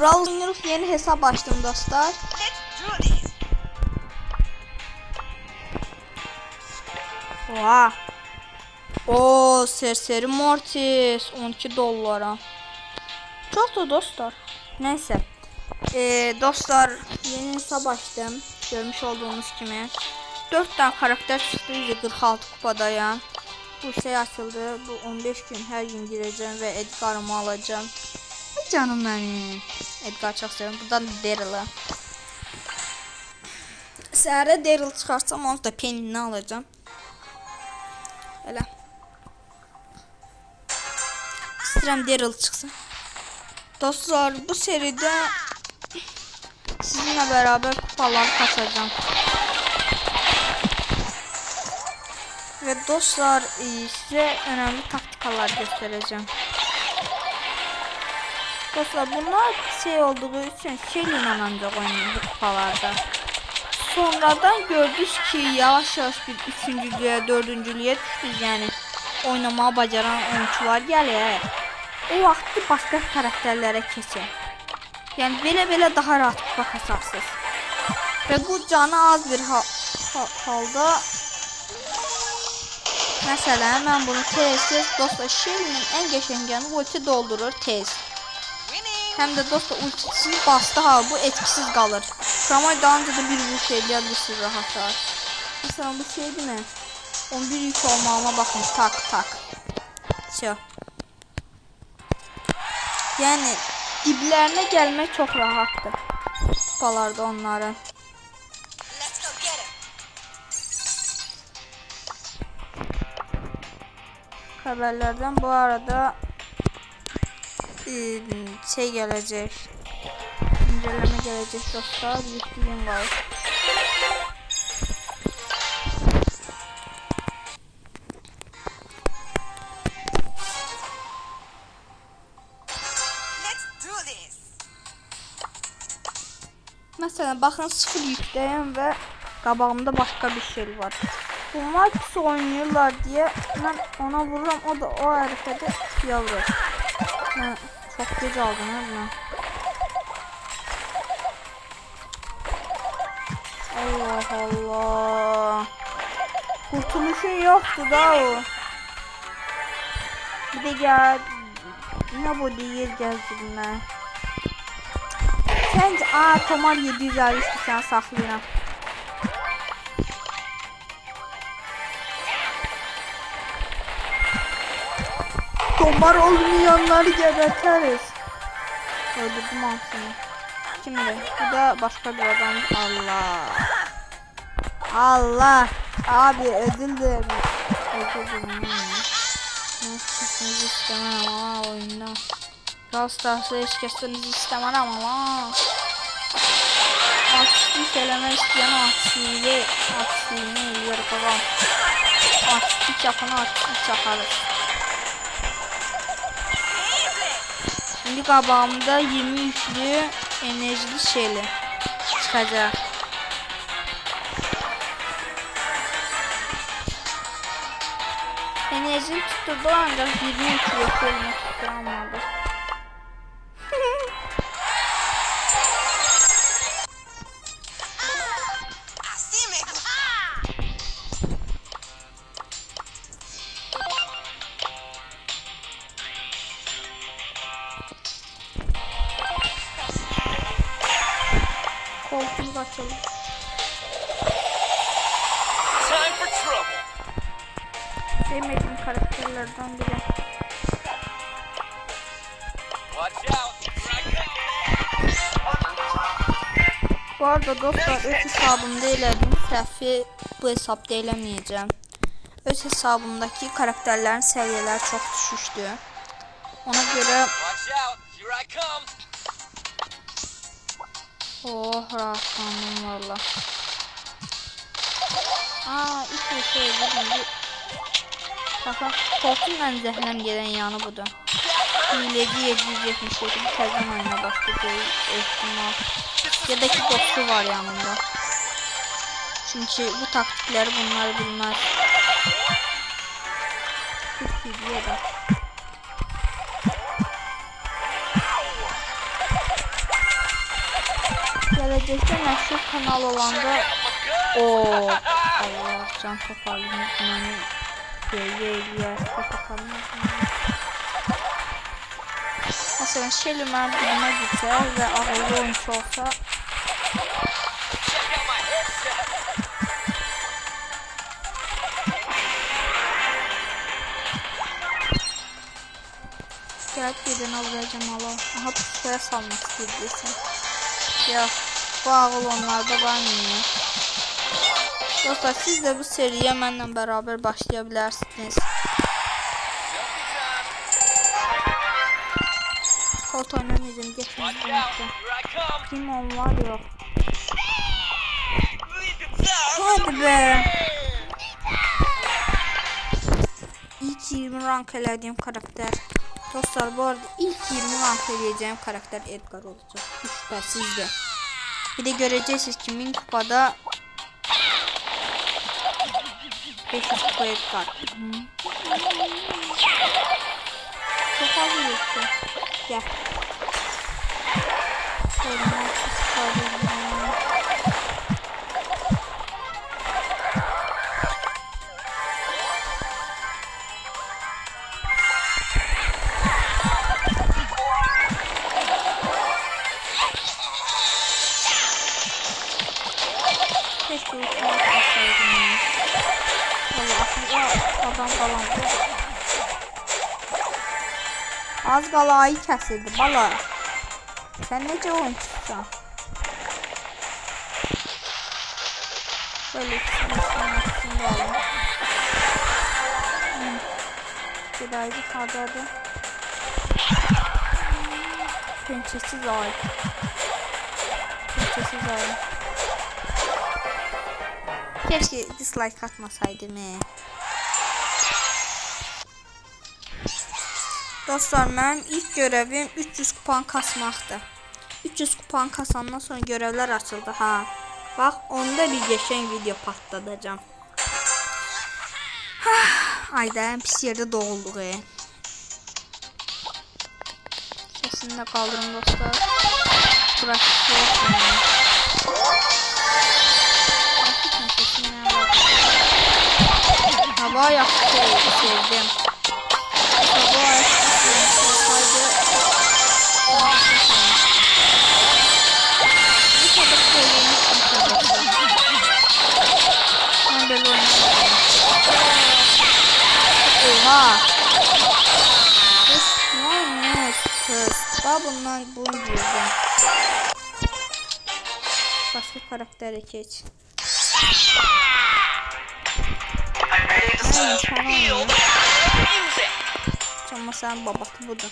Brawl oynuyoruz. Yeni hesap açtım dostlar. Oha. O serseri Mortis 12 dolara. Çok da dostlar. Neyse. Ee, dostlar yeni hesap açtım. Görmüş olduğunuz gibi. 4 tane karakter çıktı. 146 kupadayım. Bu şey açıldı. Bu 15 gün her gün gireceğim ve Edgar'ımı alacağım. Canım benim. Edgar çok seviyorum. Buradan da Daryl'ı. Səhərə Daryl çıxarsam onu da Penny-ni alacağım. Elə. İstəyirəm Daryl çıxsın. Dostlar, bu seridə sizinlə bərabər kupalar kasacağım. Və dostlar, e, sizə önəmli taktikalar göstərəcəm. Dostlar, bunlar şey olduğu üçün şeylə ancaq oynayın bu. Sonradan gördük ki yavaş yavaş bir üçüncülüğe, dördüncülüğe düştük yani oynamağı bacaran oyuncular gəlir. O vaxtı başqa karakterlərə keçin. Yəni belə belə daha rahat kupa kasarsınız. Və bu canı az bir ha ha halda Məsələn, mən bunu tez-tez dostlar Shelly'nin ən qəşəng yanı ulti doldurur tez. Hem de dosta ultisini bastı ha bu etkisiz kalır. Ama daha önce de bir vuruş eleyebilirsiniz rahatça. Mesela bu şey değil mi? 11 yük olmağıma bakın tak tak. Şey. Yani diblerine gelmek çok rahattı. Kupalarda onların. Haberlerden bu arada şey gelecek. İnceleme gelecek dostlar. Yüklüyüm var. Mesela bakın sıfır yükleyim ve qabağımda başka bir şey var. Bunlar pis oynuyorlar diye ben ona vururum o da o hərəkəti yavrum. Ben çok gec aldım ha. Allah Allah. Kurtuluşun yoktu da o. Bir de gel ne bu değil gezdirme. Sence aa Tomar 753 sen saklayın. Tomar olmayanları geberteriz. Öldürdüm aslında. Kimdi? Bu da başka bir adam. Allah. Allah. Abi ödül dilerim. Ödül. Ne kesinizi istemem ama oyunda. Brawl Stars'ı hiç kesinizi istemem ama. Artistlik eləmək istəyən artistliyi, artistliyini yer babam. Artistlik yapan artistlik yaparız. Şimdi qabağımda 20 yüklü enerjili şeyli çıxacaq. Enerjini tutturdu ancaq 20 yüklü şeyini tutturamadı. Trouble. Sevmediğim karakterlerden biri. Watch out. Here I come. Bu arada dostlar öz hesabımda elədiyim səhvi bu hesabda eləməyəcəm. Öz hesabımdakı karakterlerin səviyyələri çox düşüşdü. Ona görə oh rahatlandım valla. Aa ilk bir şey budur. Baxın, koltuqla zəhləm gedən yanı budur. Hileci 777 təzən oyuna başladı ehtimal. Ya da ki dostu var yanında. Çünkü bu taktikleri bunlar bilmez. Çok iyi Gələcəkdə məşhur kanal olanda o. Allah can toparlayın məni Ye ye toparlayın Məsələn Shelly mənim dilime gitsə və ağıllı oyuncu olsa. Gəlib gedən alacağım ala. Aha pusuya salmaq istəyirsən. Yox, bu ağıl onlarda var mı? Dostlar siz de bu seriye mənlə beraber başlaya bilərsiniz. Kod oynamayacağım, Watch geçin out. unuttum. Here I come. Kim on var it Hadi be. İlk 20 rank elədiyim karakter. Dostlar bu arada ilk 20 rank eləyəcəyim karakter Edgar olacak. Hiç şüphəsizdir. Bir de göreceksiniz ki 1000 kupada 500 kupa Edgar. Hı. Çok az yoksa. Gel. Şöyle ayı kəsildi bala. Sən necə? Böyle ikisini ikisini ikisini de alalım. Gedaydı hardadır. Pençesiz ay. Pençesiz ay. Keşke dislike atmasaydım. he. Dostlar mənim ilk görevim 300 kupan kasmaqdır. 300 kupan kasandan sonra görevlər açıldı ha. Bax, onda bir geçen video patladacağım. Ayda pis yerde doğulduq. E. Sesini de kaldırın dostlar. Bak. Hava yaptı sevdim. Oha. Kız? Daha bundan bunu girdim. Başka karaktere geç. Serve tamam. Amma sənin babatı budur.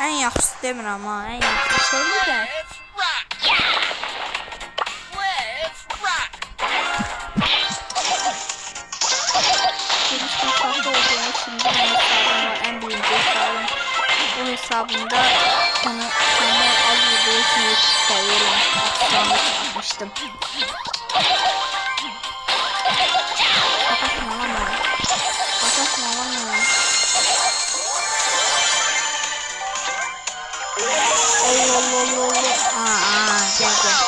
Ən yaxşısı demirəm ha, ən yaxşı şeydir də. Hesabımda onu onu az video için sayıyorum. Lan beni. Kapatma lan beni. Allah Allah Allah Allah. Aa, aa, gel gel.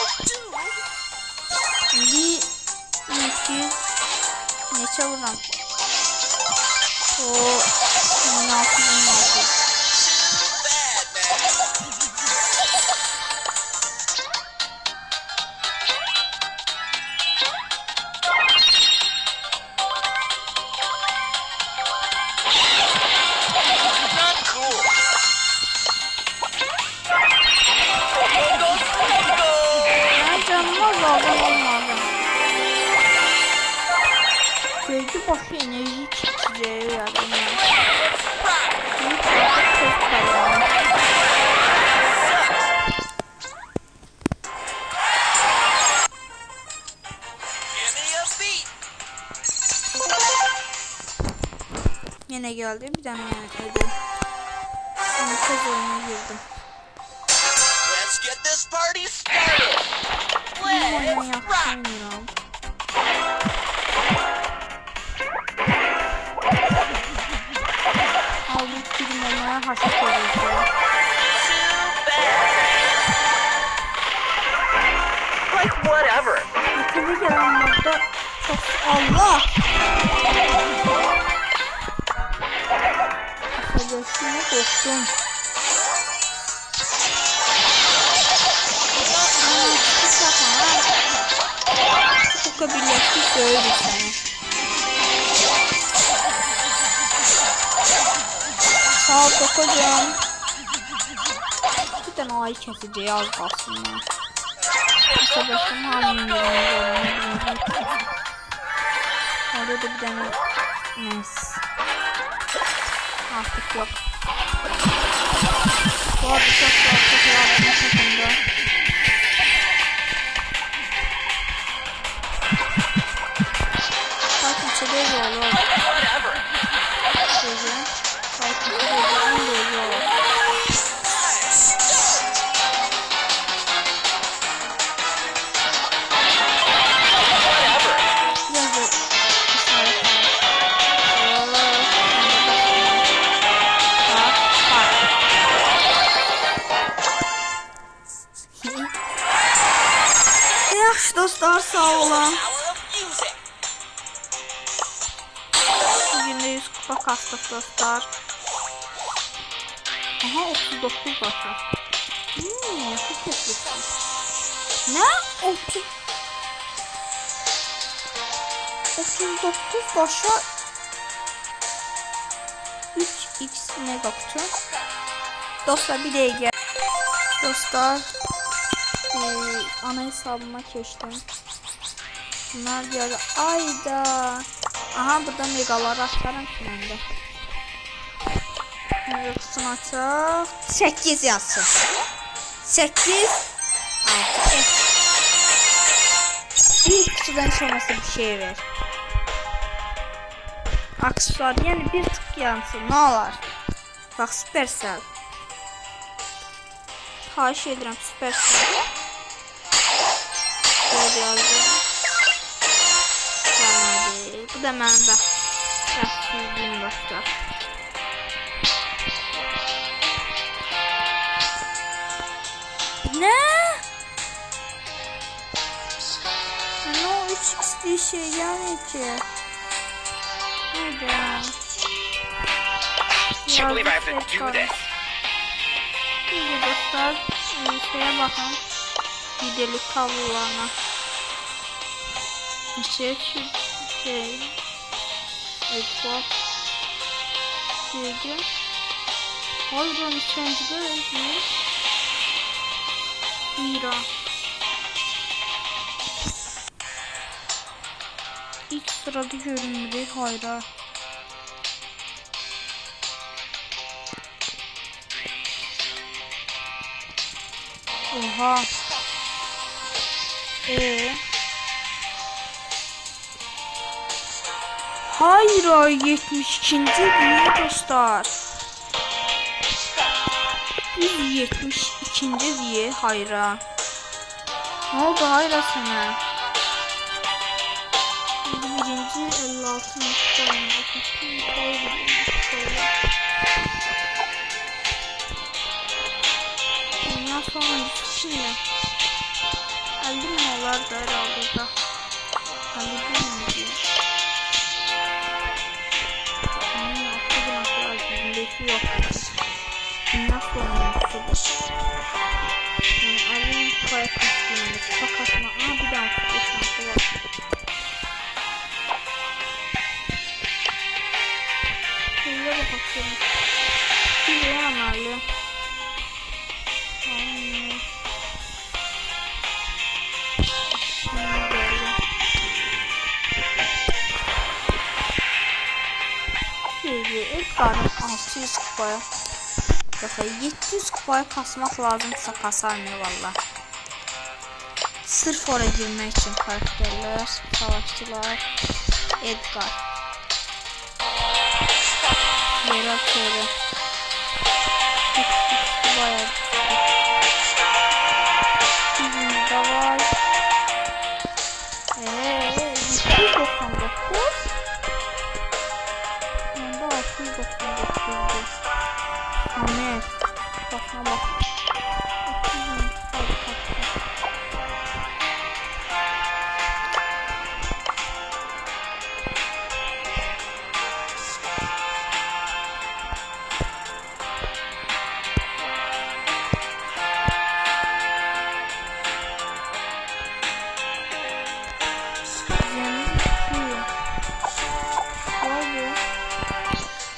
Başı enerji çekeceği ya. Yine geldi bir tane yani ödül. Ama kız oyuna girdim. Let's get this party started. Onlara hasret. Like whatever. İkinci gelen modda çok Allah. Affedersine dostum. Bu birleştik böyle bir şey. Sağ ol Kokocuğum. Bir tane ayı kesici az ya. Arkadaşım halini. Orada da bir tane neyse. Artık yok. Bu arada çok zor çok yardım takımda. Bakın içeri yolu. Sağ music. Bugün de 100 kupa kastık dostlar. Aha 39 başa. Hmm, yakın kesmişsin. Ne? 30 39 başa 3x megaptı. Dostlar bir de gel. Dostlar eee, ana hesabıma geçtim. Bunlar geldi. Ayda. Aha burada megaları açarım de. Mega kutunu açaq. 8 yazsın. 8 6 Bir kutudan sonrası bir şey ver. Aksesuar yani bir tık yansın ne olur. Bak Supercell. Xahiş edirəm Supercell. Böyle yazdım. Bu da bax. Bəxtsizliyim dostlar. Ne? Ne o 3x diye şey gelmiyor ki. Hadi. Can't believe I have to do this. Şimdi dostlar şeye bakın. Gidelik kablolarına. İşte şu şey. Xbox. Şeydi. Hayran içencide öyle. Mira. İlk sırada görünmedi. Hayra. Oha. Ee. Hayır 72. diye dostlar. 172. diye hayra. Ne oldu hayra sana? Birinci 56 nokta Dünya sonuncusu şimdi. Öldüm mü olar da herhalde da. Öldüm mü arkadaşlar. Yüzdesi yok. Dünya sonuncusu bu. Yani 700 kupaya. Bakın 700 kupaya kasmak lazımsa kasarmıyor valla. Sırf oraya girmek için karakterler, savaşçılar, Edgar. Yer atıyorum. Bayağı Tamam.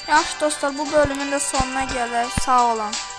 Yaxşı dostlar bu bölümün də sonuna gəlir. Sağ olun.